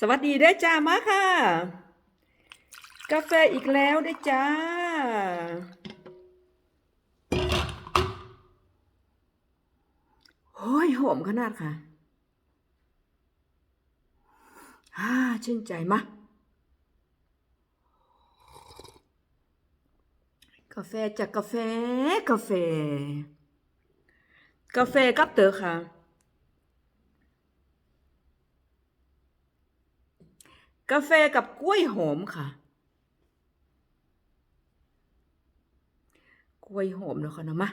สวัสดีเด้จ้ามาค่ะ กาแฟอีกแล้วเด้จ้า โอ้ยหอมขนาดค่ะฮ่าชื่นใจมะกาแฟจากกาแฟ กาแฟ กาแฟกับเตอค่ะ กาแฟกับกล้วยหอมค่ะ กล้วยหอมเนาะค่ะเนาะมา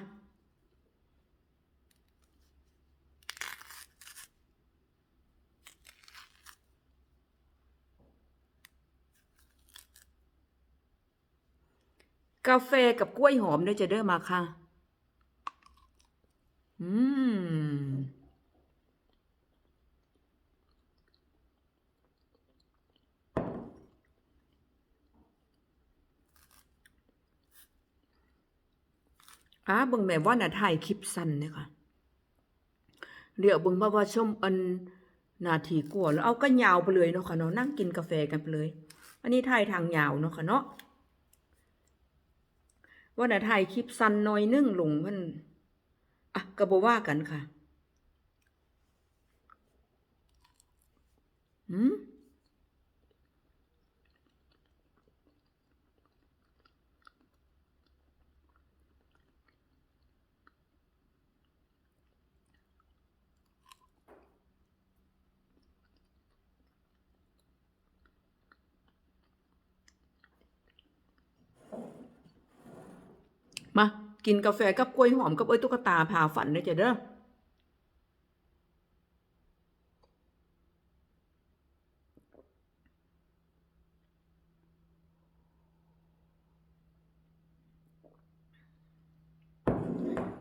กาแฟกับกล้วยหอมเด้วยจะเด้อมาค่ะ อืม อ่าเบิ่งแม่ว่าน่ะถ่ายคลิปสั้นเนี่ยค่ะเดี๋ยวเบิ่งมาว่าชมอันนาทีกว่าแล้วเอาก็ยาวไปเลยเนาะค่ะเนาะนั่งกินกาแฟกันไปเลย อันนี้ถ่ายทางยาวเนาะค่ะเนาะว่าน่ะถ่ายคลิปสั้นน่อยนึ่งลงมันอะก็บว่ากันค่ะหืม มากินกาแฟกับกล้วยหอมกับเอ้ยตุ๊กตาพาฝันเด้อจ้ะเด้อ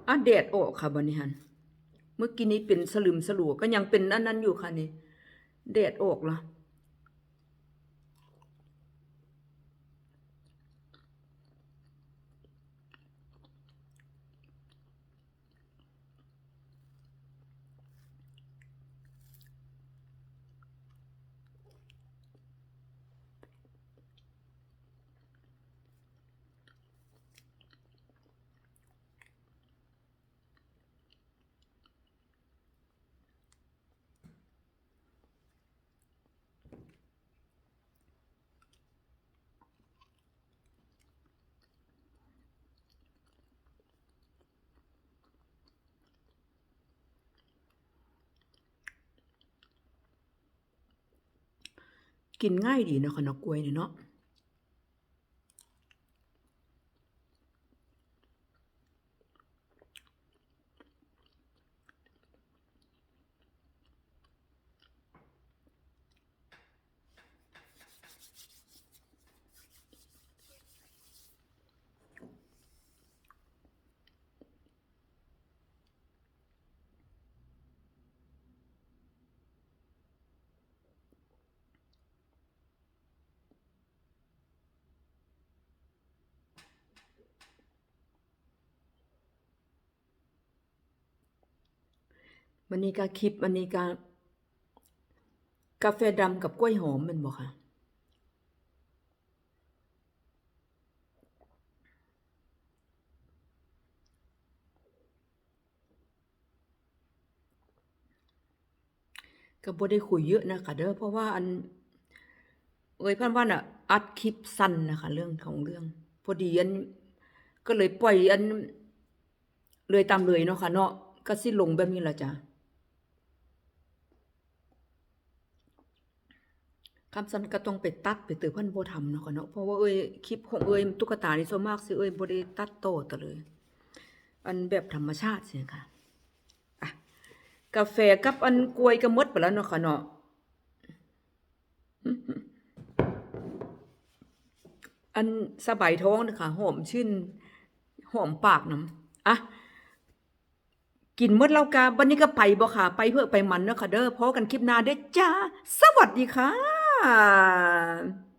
อะแดดออกค่ะบันนี้ฮันเมื่อกี้นี้เป็นสลึมสลัวก็ยังเป็นอันนั้นอยู่ค่ะนี่แดดออกละ กินง่ายดีเนาะค่ะเนาะกล้วยเนี่ยเนาะ มันนี่ก็คลิปมันนี่ก็กาแฟดำกับกล้วยหอมมันบอกค่ะก็บ่ได้คุยเยอะนะคะเด้อเพราะว่าอัน เอ้ยพันว่าน่ะ อัดคลิปสั้นนะคะ เรื่องของเรื่อง พอดีอัน ก็เลยปล่อยอัน เลยตามเลยเนาะค่ะเนาะก็สิลงแบบนี้ละจ้ะ คำสันก็ต้องไปตัดไปตือเพิ่นบ่ทำเนาะค่ะเนาะเพราะว่าเอ้ยคลิปของเอ้ยตุ๊กตานี่ส่วนมากสิเอ้ยบ่ได้ตัดโตตเลย อันแบบธรรมชาติสิค่ะอะกาแฟกับอันกล้วยก็หมดไปแล้วเนาะค่ะเนาะอันสบายท้องนะคะหอมชื่นหอมปากน้ำอะกินมดแล้วกาบันนี้ก็ไปบ่ค่ะ ไปเพื่อไปมันเนาะค่ะเด้อพอกันคลิปหน้าเด้อจ้า สวัสดีค่ะ 嗯